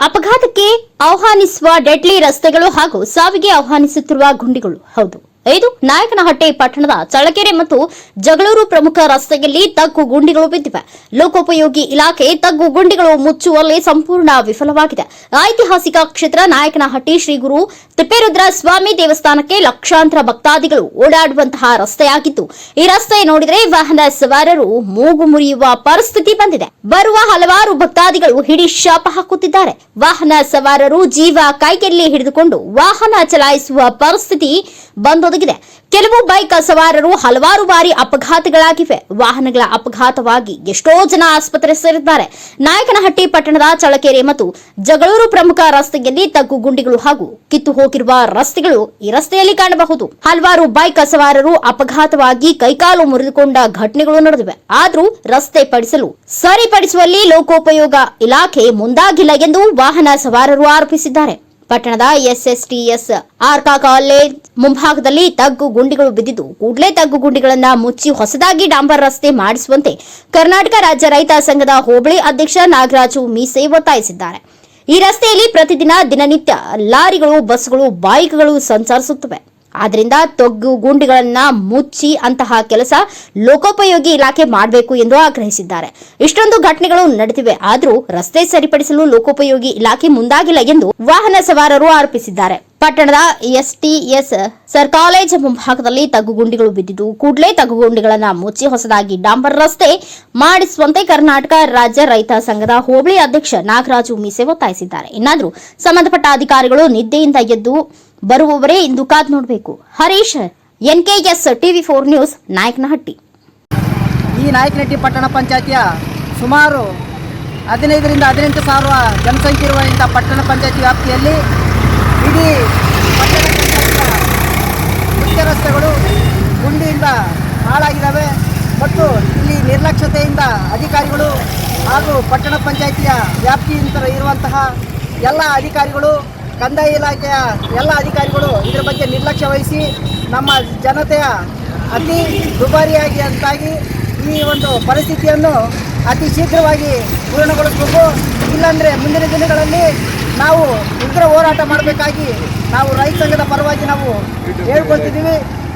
ಅಪಘಾತಕ್ಕೆ ಆಹ್ವಾನಿಸುವ ಡೆಡ್ಲಿ ರಸ್ತೆಗಳು ಹಾಗೂ ಸಾವಿಗೆ ಆಹ್ವಾನಿಸುತ್ತಿರುವ ಗುಂಡಿಗಳು ಹೌದು. ಇದು ನಾಯಕನಹಟ್ಟಿ ಪಟ್ಟಣದ ಚಳ್ಳಕೆರೆ ಮತ್ತು ಜಗಳೂರು ಪ್ರಮುಖ ರಸ್ತೆಯಲ್ಲಿ ತಗ್ಗು ಗುಂಡಿಗಳು ಬಿದ್ದಿವೆ. ಲೋಕೋಪಯೋಗಿ ಇಲಾಖೆ ತಗ್ಗು ಗುಂಡಿಗಳು ಮುಚ್ಚುವಲ್ಲಿ ಸಂಪೂರ್ಣ ವಿಫಲವಾಗಿದೆ. ಐತಿಹಾಸಿಕ ಕ್ಷೇತ್ರ ನಾಯಕನಹಟ್ಟಿ ಶ್ರೀ ಗುರು ತಿಪ್ಪೇರುದ್ರ ಸ್ವಾಮಿ ದೇವಸ್ಥಾನಕ್ಕೆ ಲಕ್ಷಾಂತರ ಭಕ್ತಾದಿಗಳು ಓಡಾಡುವಂತಹ ರಸ್ತೆಯಾಗಿದ್ದು ಈ ರಸ್ತೆ ನೋಡಿದರೆ ವಾಹನ ಸವಾರರು ಮೂಗು ಮುರಿಯುವ ಪರಿಸ್ಥಿತಿ ಬಂದಿದೆ. ಬರುವ ಹಲವಾರು ಭಕ್ತಾದಿಗಳು ಹಿಡಿ ಶಾಪ ಹಾಕುತ್ತಿದ್ದಾರೆ. ವಾಹನ ಸವಾರರು ಜೀವ ಕೈಗೆಲ್ಲಿ ಹಿಡಿದುಕೊಂಡು ವಾಹನ ಚಲಾಯಿಸುವ ಪರಿಸ್ಥಿತಿ ಬಂದೊದಗಿದೆ ಕೆಲವು ಬೈಕ್ ಸವಾರರು ಹಲವಾರು ಬಾರಿ ಅಪಘಾತಗಳಾಗಿವೆ. ವಾಹನಗಳ ಅಪಘಾತವಾಗಿ ಎಷ್ಟೋ ಜನ ಆಸ್ಪತ್ರೆ ಸೇರಿದ್ದಾರೆ. ನಾಯಕನಹಟ್ಟಿ ಪಟ್ಟಣದ ಚಳಕೆರೆ ಮತ್ತು ಜಗಳೂರು ಪ್ರಮುಖ ರಸ್ತೆಯಲ್ಲಿ ತಗ್ಗು ಗುಂಡಿಗಳು ಹಾಗೂ ಕಿತ್ತು ಹೋಗಿರುವ ರಸ್ತೆಗಳು ಈ ರಸ್ತೆಯಲ್ಲಿ ಕಾಣಬಹುದು. ಹಲವಾರು ಬೈಕ್ ಸವಾರರು ಅಪಘಾತವಾಗಿ ಕೈಕಾಲು ಮುರಿದುಕೊಂಡ ಘಟನೆಗಳು ನಡೆದಿವೆ. ಆದರೂ ರಸ್ತೆ ಪಡಿಸಲು ಸರಿಪಡಿಸುವಲ್ಲಿ ಲೋಕೋಪಯೋಗ ಇಲಾಖೆ ಮುಂದಾಗಿಲ್ಲ ಎಂದು ವಾಹನ ಸವಾರರು ಆರೋಪಿಸಿದ್ದಾರೆ. ಪಟ್ಟಣದ ಎಸ್ಎಸ್ಟಿಎಸ್ ಆರ್ಕಾ ಕಾಲೇಜ್ ಮುಂಭಾಗದಲ್ಲಿ ತಗ್ಗು ಗುಂಡಿಗಳು ಬಿದ್ದಿದ್ದು, ಕೂಡಲೇ ತಗ್ಗು ಗುಂಡಿಗಳನ್ನ ಮುಚ್ಚಿ ಹೊಸದಾಗಿ ಡಾಂಬರ್ ರಸ್ತೆ ಮಾಡಿಸುವಂತೆ ಕರ್ನಾಟಕ ರಾಜ್ಯ ರೈತ ಸಂಘದ ಹೋಬಳಿ ಅಧ್ಯಕ್ಷ ನಾಗರಾಜು ಮೀಸೆ ಒತ್ತಾಯಿಸಿದ್ದಾರೆ. ಈ ರಸ್ತೆಯಲ್ಲಿ ಪ್ರತಿದಿನ ದಿನನಿತ್ಯ ಲಾರಿಗಳು, ಬಸ್ಗಳು, ಬೈಕ್ಗಳು ಸಂಚರಿಸುತ್ತವೆ. ಆದ್ದರಿಂದ ತೊಗ್ಗು ಗುಂಡಿಗಳನ್ನ ಮುಚ್ಚಿ ಅಂತಹ ಕೆಲಸ ಲೋಕೋಪಯೋಗಿ ಇಲಾಖೆ ಮಾಡಬೇಕು ಎಂದು ಆಗ್ರಹಿಸಿದ್ದಾರೆ. ಇಷ್ಟೊಂದು ಘಟನೆಗಳು ನಡೆದಿವೆ. ಆದರೂ ರಸ್ತೆ ಸರಿಪಡಿಸಲು ಲೋಕೋಪಯೋಗಿ ಇಲಾಖೆ ಮುಂದಾಗಿಲ್ಲ ಎಂದು ವಾಹನ ಸವಾರರು ಆರೋಪಿಸಿದ್ದಾರೆ. ಪಟ್ಟಣದ ಎಸ್ಟಿಎಸ್ ಸರ್ ಕಾಲೇಜ್ ಮುಂಭಾಗದಲ್ಲಿ ತಗ್ಗು ಗುಂಡಿಗಳು ಬಿದ್ದಿದ್ದು, ಕೂಡಲೇ ತಗ್ಗು ಗುಂಡಿಗಳನ್ನು ಮುಚ್ಚಿ ಹೊಸದಾಗಿ ಡಾಂಬರ್ ರಸ್ತೆ ಮಾಡಿಸುವಂತೆ ಕರ್ನಾಟಕ ರಾಜ್ಯ ರೈತ ಸಂಘದ ಹೋಬಳಿ ಅಧ್ಯಕ್ಷ ನಾಗರಾಜು ಮೀಸೆ ಒತ್ತಾಯಿಸಿದ್ದಾರೆ. ಇನ್ನಾದರೂ ಸಂಬಂಧಪಟ್ಟ ಅಧಿಕಾರಿಗಳು ನಿದ್ದೆಯಿಂದ ಎದ್ದು ಬರುವವರೇ ಇಂದು ಕಾದ್ ನೋಡಬೇಕು. Harish NKS TV four news, Nayakanahatti. ಈ ನಾಯಕನಹಟ್ಟಿ ಪಟ್ಟಣ ಪಂಚಾಯತಿಯ ಸುಮಾರು ಹದಿನೈದರಿಂದ ಹದಿನೆಂಟು ಸಾವಿರ ಜನಸಂಖ್ಯೆ ಇರುವ ಇಂಥ ಪಟ್ಟಣ ಪಂಚಾಯತಿ ವ್ಯಾಪ್ತಿಯಲ್ಲಿ ಇಡೀ ಪಟ್ಟಣ ಮುಖ್ಯ ರಸ್ತೆಗಳು ಗುಂಡಿಯಿಂದ ಹಾಳಾಗಿದ್ದಾವೆ. ಮತ್ತು ಇಲ್ಲಿ ನಿರ್ಲಕ್ಷ್ಯತೆಯಿಂದ ಅಧಿಕಾರಿಗಳು ಹಾಗೂ ಪಟ್ಟಣ ಪಂಚಾಯತಿಯ ವ್ಯಾಪ್ತಿಯಿಂದ ಇರುವಂತಹ ಎಲ್ಲ ಅಧಿಕಾರಿಗಳು ಕಂದಾಯ ಇಲಾಖೆಯ ಎಲ್ಲ ಅಧಿಕಾರಿಗಳು ಇದರ ಬಗ್ಗೆ ನಿರ್ಲಕ್ಷ್ಯ ವಹಿಸಿ ನಮ್ಮ ಜನತೆಯ ಅತಿ ದುಬಾರಿಯಾಗಿ ಅಂತಾಗಿ ಈ ಒಂದು ಪರಿಸ್ಥಿತಿಯನ್ನು ಅತಿ ಶೀಘ್ರವಾಗಿ ಪೂರ್ಣಗೊಳಿಸಬೇಕು. ಇಲ್ಲಾಂದರೆ ಮುಂದಿನ ದಿನಗಳಲ್ಲಿ ನಾವು ಉಗ್ರ ಹೋರಾಟ ಮಾಡಬೇಕಾಗಿ ನಾವು ರೈತ ಸಂಘದ ಪರವಾಗಿ ನಾವು ಹೇಳ್ಕೊಳ್ತಿದ್ದೀವಿ.